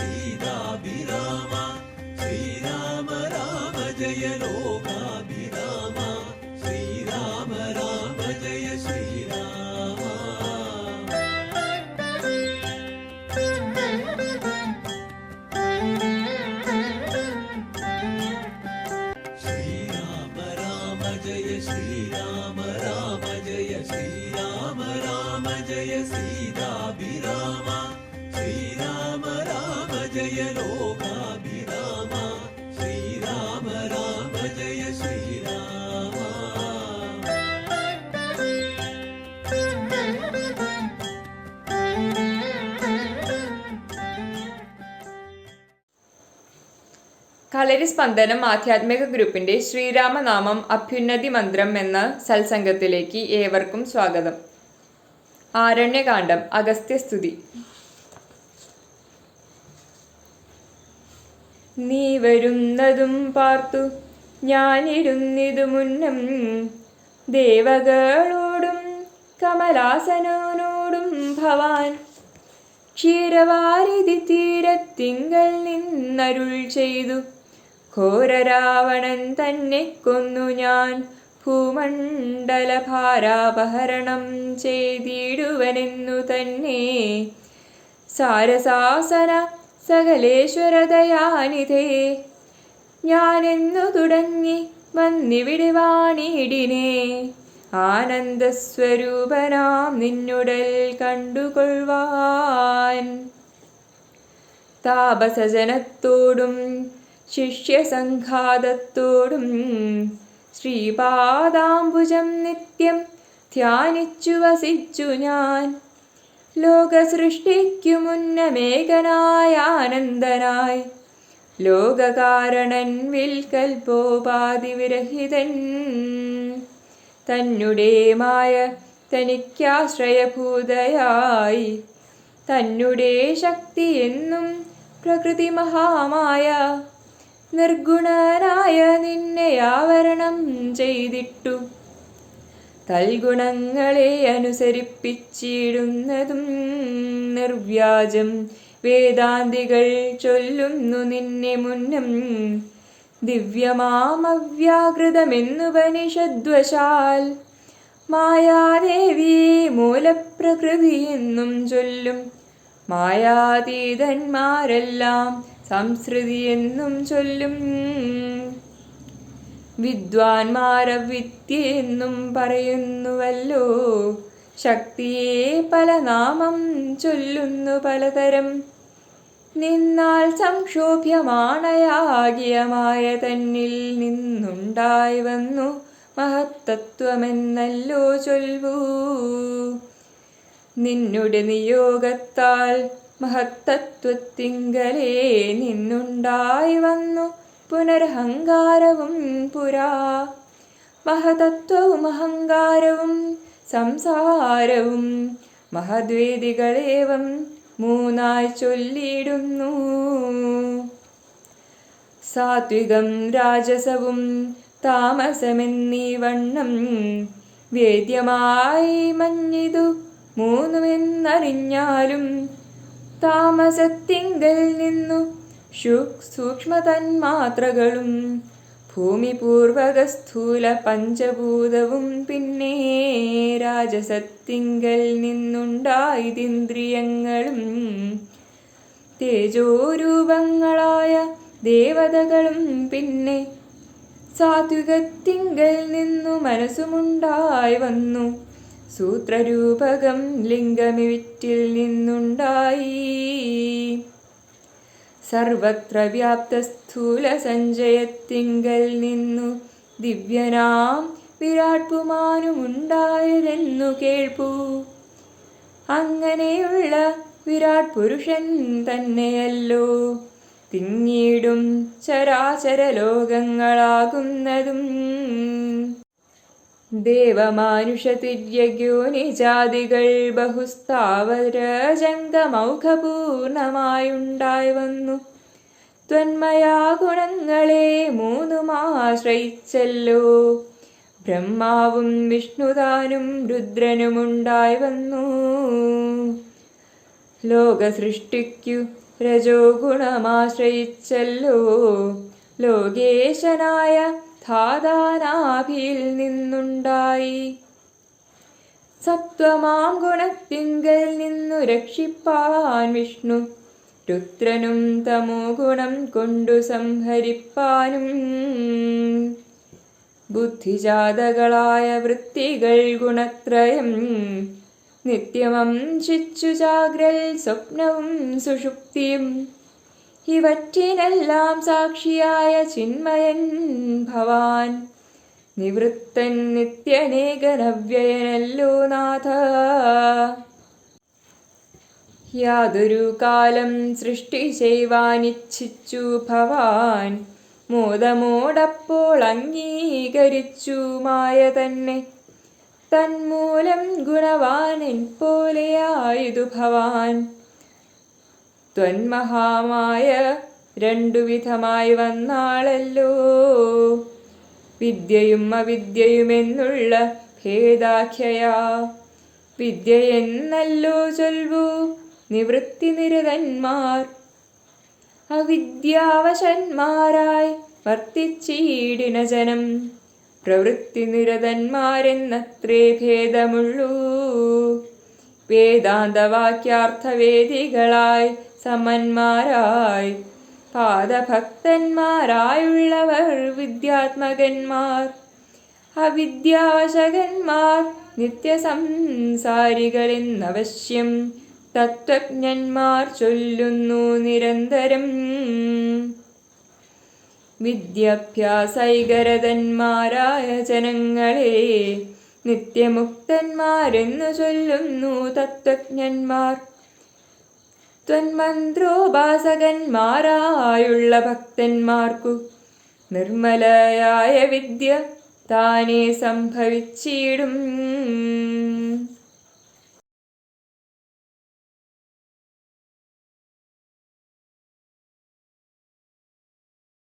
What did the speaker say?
ജയ സീതാഭിരാമ ശ്രീരാമ രാമ ജയ ലോകാഭിരാമ ശ്രീരാമ രാമ ജയ ശ്രീരാമ ശ്രീരാമ രാമ ജയ ശ്രീരാമ രാമ ജയ ശ്രീരാമ കളരി സ്പന്ദനം ആധ്യാത്മിക ഗ്രൂപ്പിന്റെ ശ്രീരാമനാമം അഭ്യുന്നതി മന്ത്രം എന്ന സത്സംഗത്തിലേക്ക് ഏവർക്കും സ്വാഗതം. ആരണ്യകാന്ഡം അഗസ്ത്യസ്തുതി. നീ വരുന്നതും പാർത്തു. ഞാനിരുന്നിതു മുന്നം ദേവകളോടും കമലാസനോടും ഭവാൻ. ക്ഷീരവാരിധി തീരത്തിങ്കൽ നിന്നരുൾ ചെയ്തു. ഘോരരാവണൻ തന്നെ കൊന്നു ഞാൻ. ഭൂമണ്ഡല ഭാരാപഹരണം ചെയ്തിടുവനെന്നു തന്നെ. സാരസാസന സകലേശ്വരതയാനിധേ ഞാനെന്നു തുടങ്ങി വന്നിവിടെ വാണിടിനെ ആനന്ദസ്വരൂപനാം നിന്നുടൽ കണ്ടുകൊള്ളുവാൻ താപസജനത്തോടും ശിഷ്യസംഘാതത്തോടും ശ്രീപാദാംബുജം നിത്യം ധ്യാനിച്ചു വസിച്ചു ഞാൻ. ലോകസൃഷ്ടിക്കു മുന്നമേകനായ ആനന്ദനായി. ലോകകാരണൻ വിൽക്കൽപോപാതിവിരഹിതൻ തന്നെ മായ തനിക്കാശ്രയഭൂതയായി. തന്നെ ശക്തി എന്നും പ്രകൃതി മഹാമായ. നിർഗുണനായ നിന്നെ ആവരണം ചെയ്തിട്ടു. തൽഗുണങ്ങളെ അനുസരിപ്പിച്ചിടുന്നതും നിർവ്യാജം. വേദാന്തികൾ ചൊല്ലുന്നു നിന്നെ മുന്നം. ദിവ്യമാമവ്യാകൃതമെന്നുപനിഷദ്വശാൽ മായാദേവി മൂലപ്രകൃതി എന്നും ചൊല്ലും. മായാതീതന്മാരെല്ലാം സംസ്കൃതി എന്നും ചൊല്ലും. വിദ്വാൻമാരവിദ്യ എന്നും പറയുന്നുവല്ലോ. ശക്തിയെ പല നാമം ചൊല്ലുന്നു പലതരം. നിന്നാൽ സംക്ഷോഭ്യമാണയാകിയമായ തന്നിൽ നിന്നുണ്ടായി വന്നു മഹത്തത്വമെന്നല്ലോ ചൊൽവൂ. നിന്നുടെ നിയോഗത്താൽ മഹത്തത്വത്തിങ്കലേ നിന്നുണ്ടായി വന്നു പുനരഹങ്കാരവും പുരാ. മഹതത്വവും അഹങ്കാരവും സംസാരവും മഹദ്വേദികളേവം മൂന്നായി ചൊല്ലിയിടുന്നു. സാത്വികം രാജസവും താമസമെന്നീ വണ്ണം വേദ്യമായി മഞ്ഞിതു മൂന്നുമെന്നറിഞ്ഞാലും താമസത്തിങ്കൽ നിന്നു സൂക്ഷ്മതന്മാത്രകളും ഭൂമിപൂർവക സ്ഥൂല പഞ്ചഭൂതവും പിന്നെ രാജസത്തിങ്കൽ നിന്നുണ്ടായതിന്ദ്രിയങ്ങളും തേജോരൂപങ്ങളായ ദേവതകളും പിന്നെ സാത്വികത്തിങ്കൽ നിന്നു മനസ്സുമുണ്ടായി വന്നു. സൂത്രരൂപകം ലിംഗമിവിറ്റിൽ നിന്നുണ്ടായി. സർവത്ര വ്യാപ്ത സ്ഥൂല സഞ്ജയത്തിങ്കൽ നിന്നു ദിവ്യനാം വിരാട് പുമാനുമുണ്ടായതെന്നു കേൾപ്പൂ. അങ്ങനെയുള്ള വിരാട് പുരുഷൻ തന്നെയല്ലോ. പിന്നീടും ചരാചര ലോകങ്ങളാകുന്നതും ദേവമാനുഷതുര്യഗ്യോനിജാതികൾ ബഹുസ്ഥാവര ജംഗമൗഖപൂർണമായുണ്ടായി വന്നു ത്വന്മയാ ഗുണങ്ങളെ മൂന്നുമാശ്രയിച്ചല്ലോ. ബ്രഹ്മാവും വിഷ്ണുതാനും രുദ്രനുമുണ്ടായി വന്നു ലോകസൃഷ്ടിക്കു രജോ ഗുണമാശ്രയിച്ചല്ലോ. ലോകേശനായ ധാതാനാഭിയിൽ നിന്നുണ്ടായി. സത്വമാം ഗുണത്തിങ്കൽ നിന്നു രക്ഷിപ്പാൻ വിഷ്ണു. രുദ്രനും തമോ ഗുണം കൊണ്ടു സംഹരിപ്പാനും. ബുദ്ധിജാതകളായ വൃത്തികൾ ഗുണത്രയം. നിത്യമം ശിച്ചു ജാഗ്രൽ സ്വപ്നവും സുഷുപ്തിയും. ഇവറ്റിനെല്ലാം സാക്ഷിയായ ചിന്മയൻ ഭവാൻ. നിവൃത്തൻ നിത്യനേകനവ്യയനല്ലോ നാഥ. യാതൊരു കാലം സൃഷ്ടി ചെയ്യുവാനിച്ഛിച്ചു ഭവാൻ. മോദമോടപ്പോൾ അംഗീകരിച്ചു മായ തന്നെ. തന്മൂലം ഗുണവാനൻ പോലെയായതു ഭവാൻ. ത്വന്മഹാമായ രണ്ടു വിധമായി വന്നാളല്ലോ. വിദ്യയും അവിദ്യയുമെന്നുള്ള ഭേദാഖ്യയാ. വിദ്യ എന്നല്ലോ ചൊൽവു നിവൃത്തി നിരതന്മാർ അവിദ്യാവശന്മാരായി വർത്തിച്ചീടിന ജനം പ്രവൃത്തി നിരതന്മാരെന്നത്രേ ഭേദമുള്ളൂ. വേദാന്തവാക്യാർത്ഥവേദികളായി സമന്മാരായി. പാദഭക്തന്മാരായുള്ളവർ വിദ്യാത്മകന്മാർ. അവിദ്യാവശകന്മാർ നിത്യസംസാരികളെന്നവശ്യം തത്വജ്ഞന്മാർ ചൊല്ലുന്നു നിരന്തരം. വിദ്യാഭ്യാസൈകരതന്മാരായ ജനങ്ങളെ നിത്യമുക്തന്മാരെന്നു ചൊല്ലുന്നു തത്വജ്ഞന്മാർ. ത്വന്മന്ത്രോപാസകന്മാരായുള്ള ഭക്തന്മാർക്കു നിർമ്മലയായ വിദ്യ താനേ സംഭവിച്ചിടും.